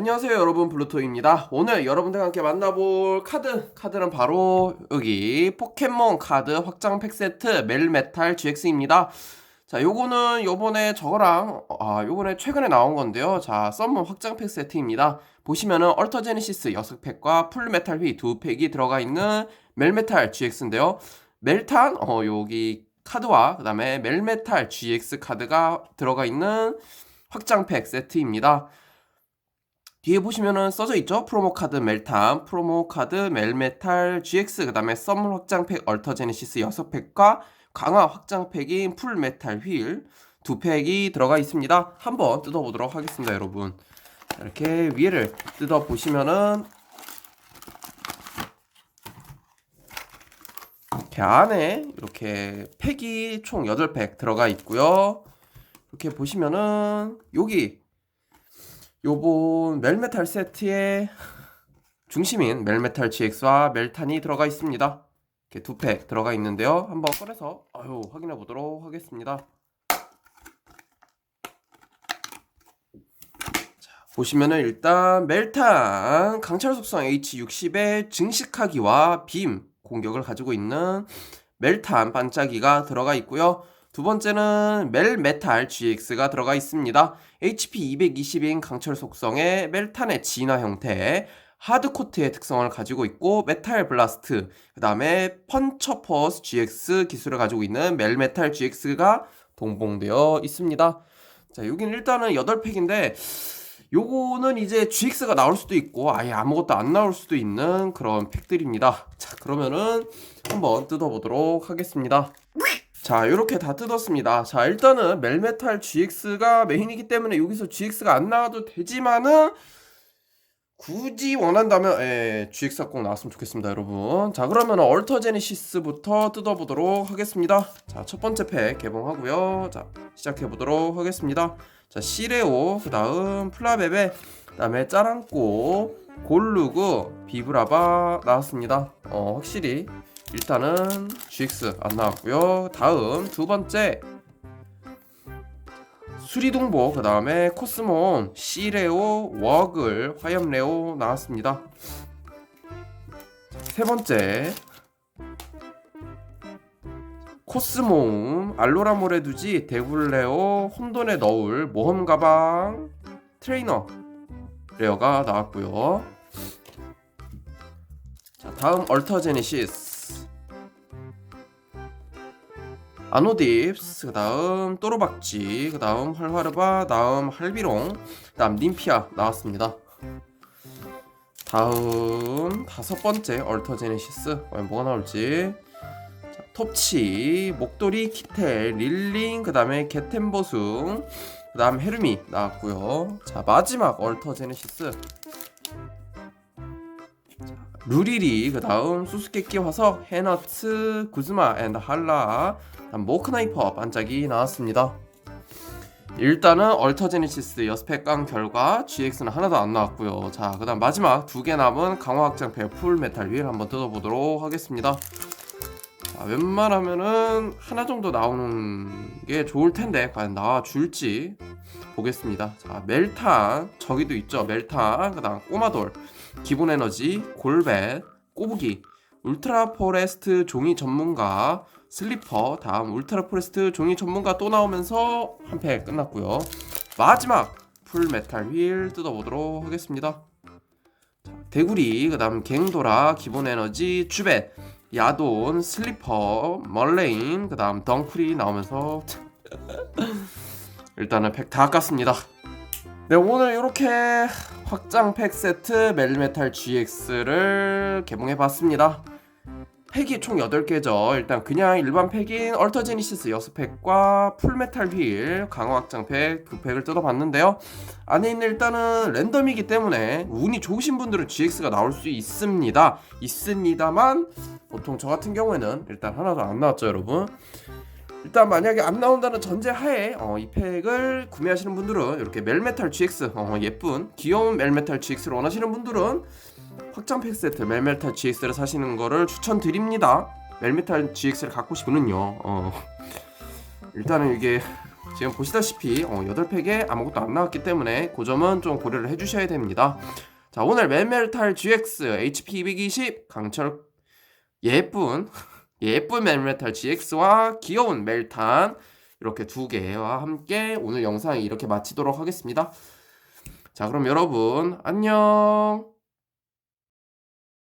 안녕하세요 여러분. 블루토입니다. 오늘 여러분들과 함께 만나볼 카드. 카드는 바로 여기 포켓몬 카드 확장 팩 세트 멜메탈 GX입니다. 자 요거는 요번에 저거랑 아 요번에 최근에 나온 건데요. 자 썸문 확장 팩 세트입니다. 보시면은 얼터 제네시스 6팩과 풀메탈 휘 2팩이 들어가 있는 멜메탈 GX인데요. 멜탄 어 여기 카드와 그 다음에 멜메탈 GX 카드가 들어가 있는 확장팩 세트입니다 뒤에 보시면은 써져 있죠. 프로모 카드 멜탄, 프로모 카드 멜메탈 GX, 그 다음에 썸물 확장팩 얼터 제네시스 6팩과 강화 확장팩인 풀메탈 휠두 팩이 들어가 있습니다. 한번 뜯어보도록 하겠습니다, 여러분. 자, 이렇게 위를 뜯어보시면은 이렇게 안에 이렇게 팩이 총 8팩 들어가 있고요. 이렇게 보시면은 여기 요번 멜메탈 세트의 중심인 멜메탈 GX와 멜탄이 들어가 있습니다. 이렇게 두 팩 들어가 있는데요. 한번 꺼내서 아유 확인해 보도록 하겠습니다. 자, 보시면은 일단 멜탄 강철 속성 H60의 증식하기와 빔 공격을 가지고 있는 멜탄 반짝이가 들어가 있고요. 두 번째는 멜메탈 GX가 들어가 있습니다. HP 220인 강철 속성의 멜탄의 진화 형태, 하드코트의 특성을 가지고 있고 메탈 블라스트, 그 다음에 펀처퍼스 GX 기술을 가지고 있는 멜메탈 GX가 동봉되어 있습니다. 자, 여기는 일단은 8팩인데 요거는 이제 GX가 나올 수도 있고 아예 아무것도 안 나올 수도 있는 그런 팩들입니다. 자, 그러면은 한번 뜯어보도록 하겠습니다. 자, 이렇게 다 뜯었습니다. 자, 일단은 멜메탈 GX가 메인이기 때문에 여기서 GX가 안 나와도 되지만은 굳이 원한다면 예, GX가 꼭 나왔으면 좋겠습니다, 여러분. 자, 그러면 얼터 제네시스부터 뜯어보도록 하겠습니다. 자, 첫 번째 팩 개봉하고요. 자, 시작해 보도록 하겠습니다. 자, 시레오, 그 다음 플라베베, 그 다음에 짜랑꼬, 골루그, 비브라바 나왔습니다. 어, 확실히 일단은 GX 안 나왔고요. 다음 두 번째 수리동보 그 다음에 코스몬 시레오 워글 화염레오 나왔습니다. 세 번째 코스모음 알로라모레 두지 데굴레오 혼돈의 너울 모험 가방 트레이너 레어가 나왔고요. 자 다음 얼터 제네시스 아노딥스, 그 다음 또로박쥐, 그 다음 활화르바, 다음 할비롱, 그 다음 님피아 나왔습니다. 다음 다섯 번째 얼터 제네시스 과연 뭐가 나올지 자, 톱치, 목도리, 키텔, 릴링, 그 다음에 게템보숭, 그 다음 헤르미 나왔고요. 자 마지막 얼터 제네시스 루리리, 그 다음 수수께끼 화석, 해너츠, 구즈마 앤 할라, 모크나이퍼 반짝이 나왔습니다. 일단은 얼터제니시스 6팩 깡 결과 GX는 하나도 안 나왔고요. 자, 그 다음 마지막 두 개 남은 강화 확장팩 풀메탈 휠 한번 뜯어보도록 하겠습니다. 자, 웬만하면은 하나 정도 나오는 게 좋을 텐데 과연 나와줄지 보겠습니다. 자, 멜탄 저기도 있죠. 멜탄 그 다음 꼬마돌 기본 에너지 골벳 꼬부기 울트라 포레스트 종이 전문가 슬리퍼 다음 울트라 포레스트 종이 전문가 또 나오면서 한팩 끝났고요 마지막 풀 메탈 휠 뜯어보도록 하겠습니다 자, 대구리 그 다음 갱도라 기본 에너지 주벳 야돈 슬리퍼 멀레인 그 다음 덩크리 나오면서 일단은 팩 다 깠습니다 네 오늘 이렇게 확장 팩 세트 멜메탈 GX를 개봉해 봤습니다 팩이 총 8개죠. 일단 그냥 일반 팩인 얼터 제니시스 6팩과 풀메탈 휠 강화 확장 팩두 팩을 뜯어봤는데요. 안에 있는 일단은 랜덤이기 때문에 운이 좋으신 분들은 GX가 나올 수 있습니다. 있습니다만 보통 저 같은 경우에는 일단 하나도 안 나왔죠, 여러분. 일단 만약에 안 나온다는 전제하에 어, 이 팩을 구매하시는 분들은 이렇게 멜메탈 GX 어, 예쁜 귀여운 멜메탈 GX를 원하시는 분들은 확장 팩 세트 멜메탈 GX를 사시는 거를 추천드립니다. 멜메탈 GX를 갖고 싶으면요. 어, 일단은 이게 지금 보시다시피 어, 8팩에 아무것도 안 나왔기 때문에 그 점은 좀 고려를 해주셔야 됩니다. 자 오늘 멜멜탈 GX HP 220 강철 예쁜 예쁜 멜멜탈 GX와 귀여운 멜탄 이렇게 두 개와 함께 오늘 영상 이렇게 마치도록 하겠습니다. 자 그럼 여러분 안녕